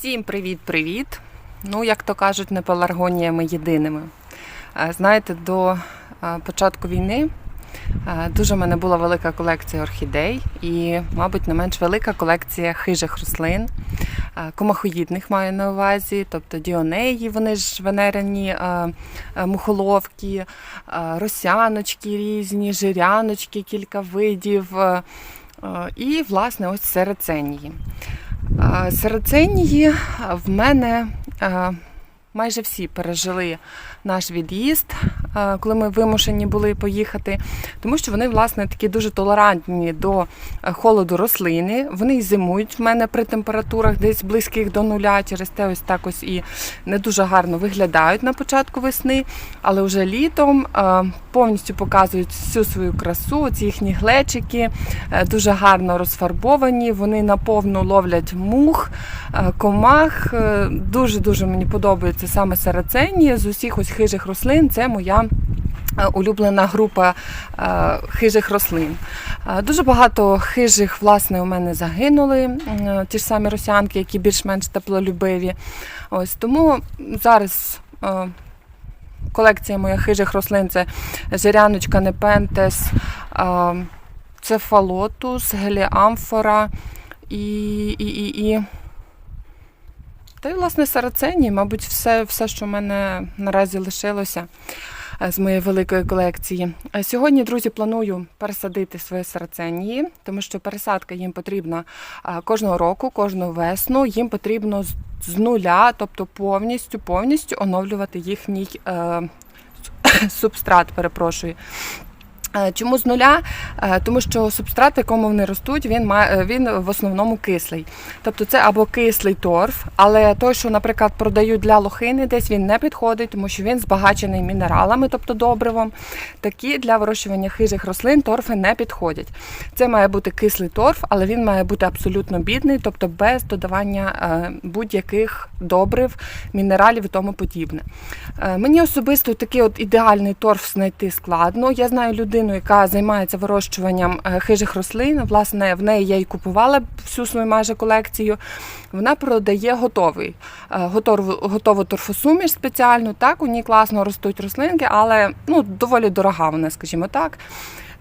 Всім привіт-привіт! Ну, як то кажуть, не пеларгоніями єдиними. Е, Знаєте, до е, початку війни е, дуже в мене була велика колекція орхідей і, мабуть, не менш велика колекція хижих рослин, комахоїдних маю на увазі, тобто діонеї, вони ж венеряні е, мухоловки, росяночки різні, жиряночки, кілька видів. І, власне, ось сереценії. Сереценії в мене майже всі пережили наш від'їзд, коли ми вимушені були поїхати, тому що вони, власне, такі дуже толерантні до е, холоду рослини. Вони і зимують в мене при температурах десь близьких до нуля, через те ось так ось і не дуже гарно виглядають на початку весни, але вже літом е, повністю показують всю свою красу. Ці їхні глечики е, дуже гарно розфарбовані, вони наповну ловлять мух, комах. Е, Дуже-дуже мені подобається саме серецені з усіх ось хижих рослин. Це моя улюблена група е, хижих рослин. Е, Дуже багато хижих власне у мене загинули, ті ж самі росянки, які більш-менш теплолюбиві. Ось тому зараз. е, Колекція моїх хижих рослин це жиряночка непентес, е, цефалотус, геліамфора і, і, і, і та й власне сарацені, мабуть, все, все, що в мене наразі лишилося е, з моєї великої колекції. Е, Сьогодні, друзі, планую пересадити свої серценії, тому що пересадка їм потрібна е, кожного року, кожну весну. Їм потрібно з- нуля, тобто повністю, повністю оновлювати їхній е, субстрат, перепрошую. Е, Чому з нуля? Е, Тому що субстрат, в якому вони ростуть, він має він в основному кислий. Тобто це або кислий торф, але той, що, наприклад, продають для лохини, десь він не підходить, тому що він збагачений мінералами, тобто добривом. Такі для вирощування хижих рослин торфи не підходять. Це має бути кислий торф, але він має бути абсолютно бідний, тобто без додавання е, будь-яких добрив, мінералів і тому подібне. Е, Мені особисто такий от ідеальний торф знайти складно. Я знаю людину, яка займається вирощуванням е, хижих рослин. Власне, в неї я і купувала всю свою майже колекцію. Вона продає готовий, е, готову, готову торфосуміш спеціальну. Так, у ній класно ростуть рослинки, але ну, доволі дорога вона, скажімо так.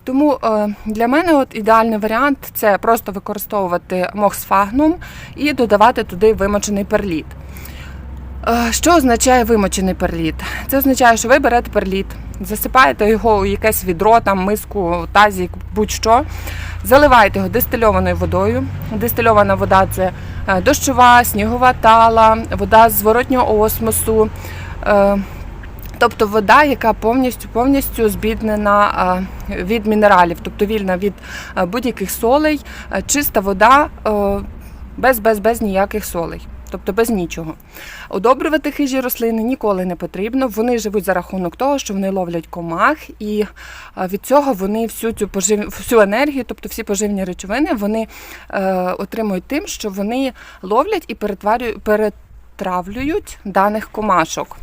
Тому е, для мене от ідеальний варіант це просто використовувати мохсфагнум і додавати туди вимочений перліт. Що означає вимочений перліт? Це означає, що ви берете перліт, засипаєте його у якесь відро, там миску, тазі, будь-що, заливаєте його дистильованою водою. Дистильована вода це е, дощова, снігова тала, вода з зворотнього осмосу. е, Тобто вода, яка повністю повністю збіднена е, від мінералів, тобто вільна від будь-яких солей, чиста вода без, без, без ніяких солей. Тобто без нічого. Одобрювати хижі рослини ніколи не потрібно. Вони живуть за рахунок того, що вони ловлять комах, і е, від цього вони всю цю пожив... всю енергію, тобто всі поживні речовини, вони е, отримують тим, що вони ловлять і перетравлюють даних комашок.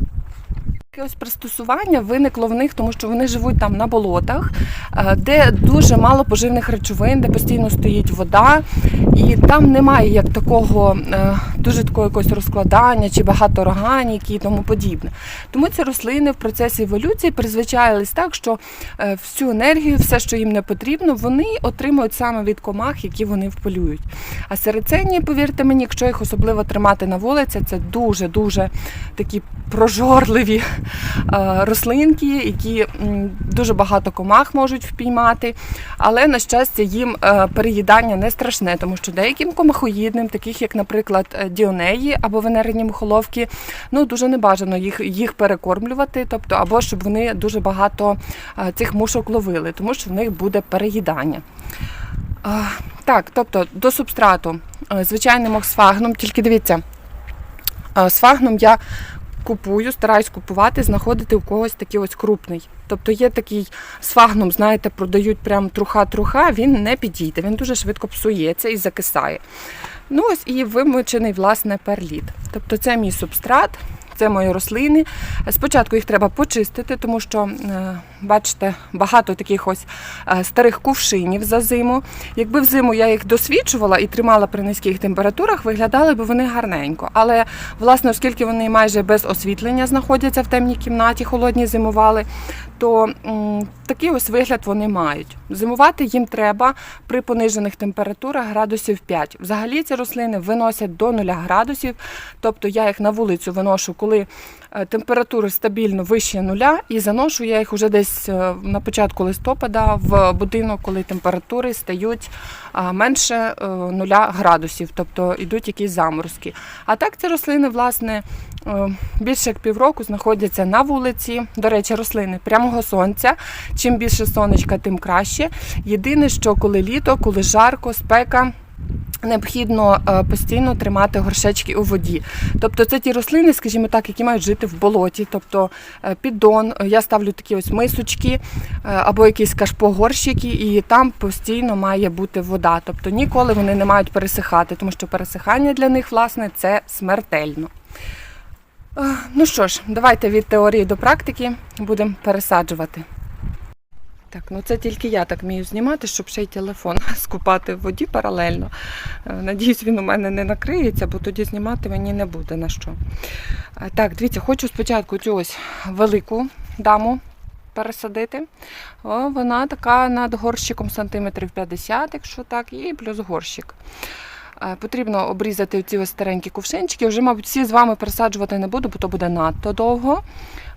Таке ось пристосування виникло в них, тому що вони живуть там на болотах, е, де дуже мало поживних речовин, де постійно стоїть вода, і там немає як такого е, дуже такого якогось розкладання чи багато органіки і тому подібне. Тому ці рослини в процесі еволюції призвичаїлись так, що е, всю енергію, все, що їм не потрібно, вони отримують саме від комах, які вони вполюють. А серецені, повірте мені, якщо їх особливо тримати на вулиці, це дуже дуже такі прожорливі рослинки, які дуже багато комах можуть впіймати. Але, на щастя, їм е, переїдання не страшне, тому що деяким комахоїдним, таких як, наприклад, е, діонеї або венерні мухоловки, ну дуже небажано їх, їх перекормлювати, тобто, або щоб вони дуже багато е, цих мушок ловили, тому що в них буде переїдання. Е, Так, тобто до субстрату е, звичайним оксфагном, тільки дивіться, е, сфагном я купую, стараюсь купувати, знаходити у когось такий ось крупний. Тобто є такий сфагном, знаєте, продають прям труха-труха, він не підійде, він дуже швидко псується і закисає. Ну ось і вимочений, власне, перліт. Тобто це мій субстрат, Це мої рослини. Спочатку їх треба почистити, тому що, е, бачите, багато таких ось е, старих кувшинів за зиму. Якби взиму я їх досвідчувала і тримала при низьких температурах, виглядали б вони гарненько. Але, власне, оскільки вони майже без освітлення знаходяться в темній кімнаті, холодні зимували, то такий ось вигляд вони мають. Зимувати їм треба при понижених температурах градусів 5. Взагалі ці рослини виносять до 0 градусів, тобто я їх на вулицю виношу, коли е, температури стабільно вище нуля, і заношу я їх уже десь е, на початку листопада в будинок, коли температури стають менше е, нуля градусів, тобто йдуть якісь заморозки. А так ці рослини, власне, більше як півроку знаходяться на вулиці. До речі, рослини прямого сонця. Чим більше сонечка, тим краще. Єдине, що коли літо, коли жарко, спека. Необхідно е, постійно тримати горшечки у воді. Тобто це ті рослини, скажімо так, які мають жити в болоті. Тобто е, піддон, е, я ставлю такі ось мисочки е, або якісь кашпогорщики, і там постійно має бути вода. Тобто ніколи вони не мають пересихати, тому що пересихання для них, власне, це смертельно. Е, Ну що ж, давайте від теорії до практики будемо пересаджувати. Так, ну це тільки я так вмію знімати, щоб ще й телефон скупати в воді паралельно. Е, Надіюсь, він у мене не накриється, бо тоді знімати мені не буде на що. Е, Так, дивіться, хочу спочатку цю ось велику даму пересадити. О, вона така над горщиком сантиметрів 50, якщо так, і плюс горщик. Е, Потрібно обрізати ці ось старенькі кувшинчики. Вже, мабуть, всі з вами пересаджувати не буду, бо то буде надто довго.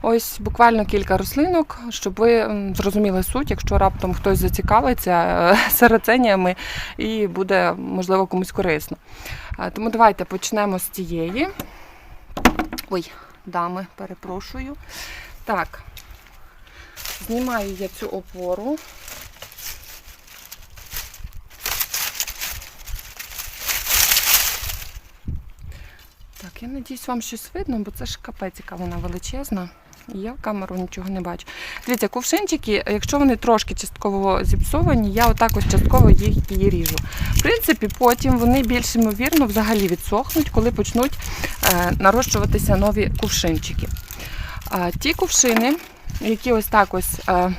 Ось буквально кілька рослинок, щоб ви зрозуміли суть, якщо раптом хтось зацікавиться е, сараценіями і буде, можливо, комусь корисно. Е, Тому давайте почнемо з цієї. Ой, дами, перепрошую. Так, знімаю я цю опору. Я надіюсь, вам щось видно, бо це ж капець, яка вона величезна. Я в камеру нічого не бачу. Дивіться, кувшинчики, якщо вони трошки частково зіпсовані, я отак ось частково їх і ріжу. В принципі, потім вони більш ймовірно взагалі відсохнуть, коли почнуть е, нарощуватися нові кувшинчики. Ті кувшини, які ось так ось, е,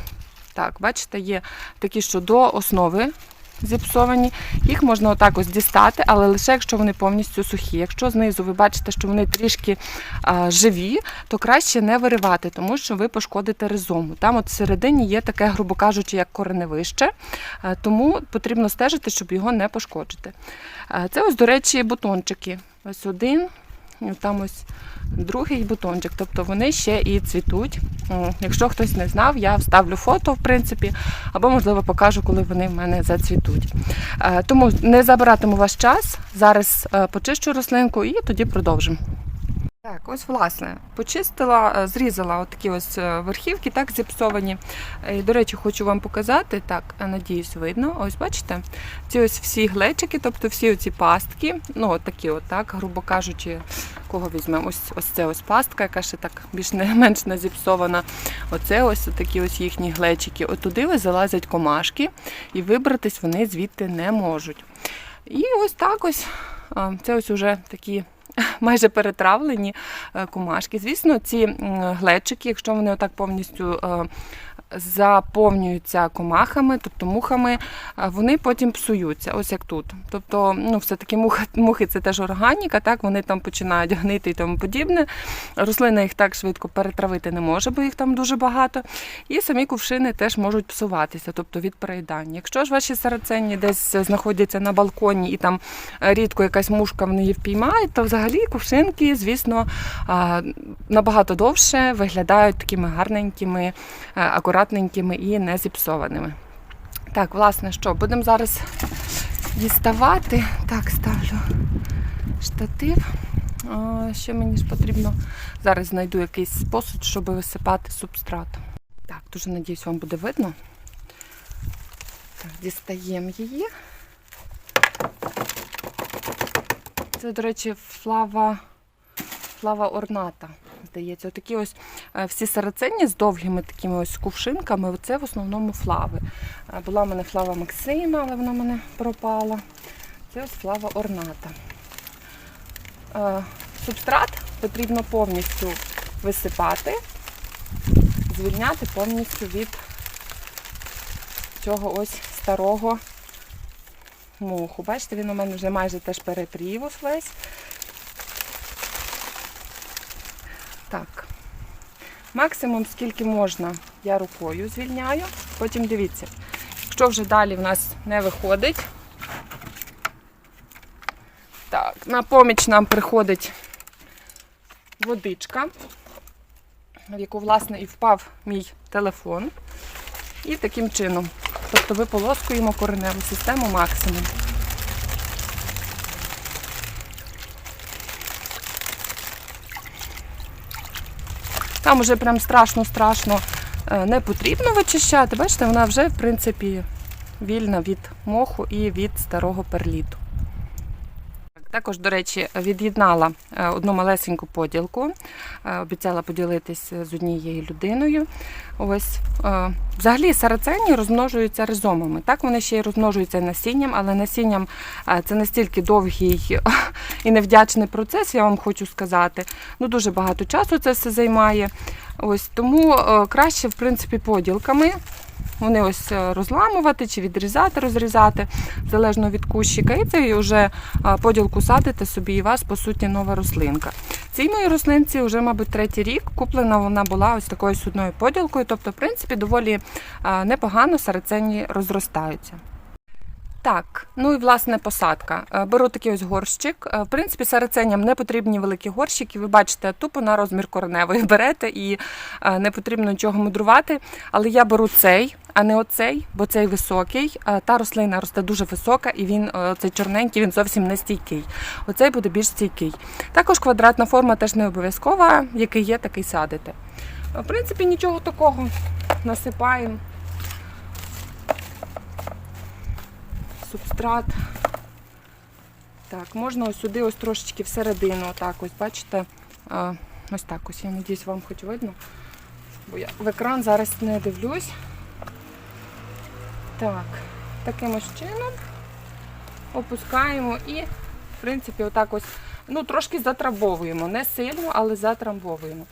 так, бачите, є такі, що до основи зіпсовані. Їх можна отак ось дістати, але лише якщо вони повністю сухі. Якщо знизу ви бачите, що вони трішки а, живі, то краще не виривати, тому що ви пошкодите ризому. Там от всередині є таке, грубо кажучи, як кореневище, а, тому потрібно стежити, щоб його не пошкодити. А, Це ось, до речі, бутончики. Ось один. Там ось другий бутончик, тобто вони ще і цвітуть. Якщо хтось не знав, я вставлю фото, в принципі, або, можливо, покажу, коли вони в мене зацвітуть. Е, Тому не забиратиму ваш час. Зараз е, почищу рослинку і тоді продовжимо. Так, ось власне, почистила, е, зрізала от такі ось е, верхівки, так зіпсовані. Е, І, до речі, хочу вам показати, так, надіюсь, видно. Ось бачите, ці ось всі глечики, тобто всі оці пастки, ну от такі, от так, грубо кажучи, кого візьмемо? Ось ось це ось пастка, яка ще так більш не менш не зіпсована. Оце ось такі ось їхні глечики. От туди ось залазять комашки, і вибратись вони звідти не можуть. І ось так ось. Це ось уже такі майже перетравлені кумашки. Звісно, ці глечики, якщо вони отак повністю е, заповнюються комахами, тобто мухами, е, вони потім псуються, ось як тут. Тобто, ну, все-таки мухи, мухи це теж органіка, так, вони там починають гнити і тому подібне. Рослина їх так швидко перетравити не може, бо їх там дуже багато. І самі кувшини теж можуть псуватися, тобто від переїдання. Якщо ж ваші сарацені десь знаходяться на балконі і там рідко якась мушка в неї впіймає, то взагалі кувшинки, звісно, набагато довше виглядають такими гарненькими, е, акуратненькими і не зіпсованими. Так, власне, що, будемо зараз діставати. Так, ставлю штатив. Що мені ж потрібно? Зараз знайду якийсь спосіб, щоб висипати субстрат. Так, дуже надіюсь, вам буде видно. Так, дістаємо її. Це, до речі, флава, флава орната. Здається, отакі ось е, всі сарацені з довгими такими ось кувшинками. Це в основному флави. Е, Була в мене флава Максима, але вона в мене пропала. Це ось флава орната. Е, Субстрат потрібно повністю висипати, звільняти повністю від цього ось старого моху. Бачите, він у мене вже майже теж перепрів весь. Так. Максимум, скільки можна, я рукою звільняю. Потім дивіться, якщо вже далі в нас не виходить, так, на поміч нам приходить водичка, в яку, власне, і впав мій телефон. І таким чином. Тобто виполоскуємо кореневу систему максимум. Там вже прям страшно-страшно е, не потрібно вичищати. Бачите, вона вже, в принципі, вільна від моху і від старого перліту. Також, до речі, від'єднала е, одну малесеньку поділку. Е, Обіцяла поділитись з однією людиною. Ось е, взагалі сарацені розмножуються ризомами. Так вони ще й розмножуються насінням, але насінням е, це настільки довгий і невдячний процес, я вам хочу сказати. Ну дуже багато часу це все займає. Ось тому е, краще, в принципі, поділками. Вони ось е, розламувати чи відрізати, розрізати, залежно від кущика. І це вже е, поділку садите собі, і вас, по суті, нова рослинка. Цій моїй рослинці вже, мабуть, третій рік. Куплена вона була ось такою судною поділкою. Тобто, в принципі, доволі е, непогано сарацені розростаються. Так, ну і власне посадка. Е, Беру такий ось горщик. Е, В принципі, сараценям не потрібні великі горщики. Ви бачите, тупо на розмір кореневої берете і е, не потрібно нічого мудрувати. Але я беру цей, а не оцей, бо цей високий. Та рослина росте дуже висока, і він цей чорненький, він зовсім не стійкий. Оцей буде більш стійкий. Також квадратна форма теж не обов'язкова, який є, такий садите. В принципі, нічого такого. Насипаємо. Субстрат. Так, можна ось сюди ось трошечки всередину, отак ось, бачите, ось так ось, я надіюсь, вам хоч видно. Бо я в екран зараз не дивлюсь. Так, таким ось чином опускаємо і, в принципі, отак ось, ну, трошки затрамбовуємо. Не сильно, але затрамбовуємо.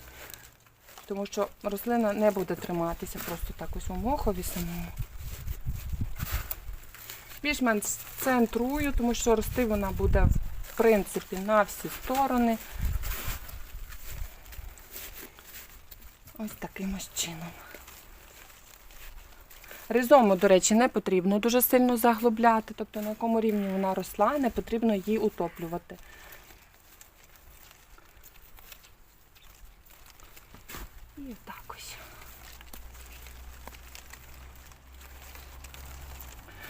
Тому що рослина не буде триматися просто так ось у мохові самому. Більш-менш центрую, тому що рости вона буде в принципі на всі сторони. Ось таким ось чином. Ризому, до речі, не потрібно дуже сильно заглубляти, тобто на якому рівні вона росла, не потрібно її утоплювати. І так ось.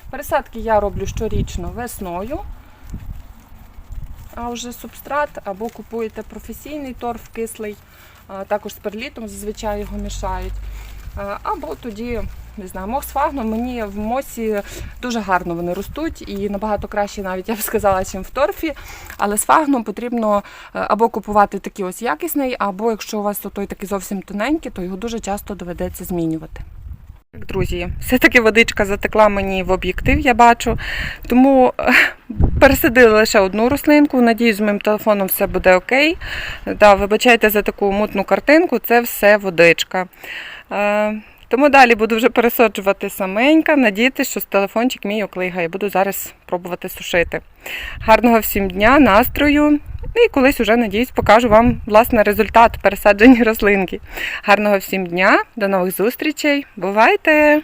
Пересадки я роблю щорічно весною. А вже субстрат або купуєте професійний торф кислий, також з перлітом зазвичай його мішають. Або тоді, не знаю, мох з фагном. Мені в мосі дуже гарно вони ростуть і набагато краще, навіть я б сказала, ніж в торфі. Але з фагном потрібно е, або купувати такий ось якісний, або якщо у вас той такий зовсім тоненький, то його дуже часто доведеться змінювати. Друзі, все-таки водичка затекла мені в об'єктив, я бачу. Тому е, пересадили лише одну рослинку. Надіюсь, з моїм телефоном все буде окей. Да, вибачайте за таку мутну картинку, це все водичка. Е, Тому далі буду вже пересаджувати саменька, надіятися, що телефончик мій оклигає. Буду зараз пробувати сушити. Гарного всім дня, настрою. І колись уже, надіюсь, покажу вам власне результат пересадження рослинки. Гарного всім дня, до нових зустрічей. Бувайте!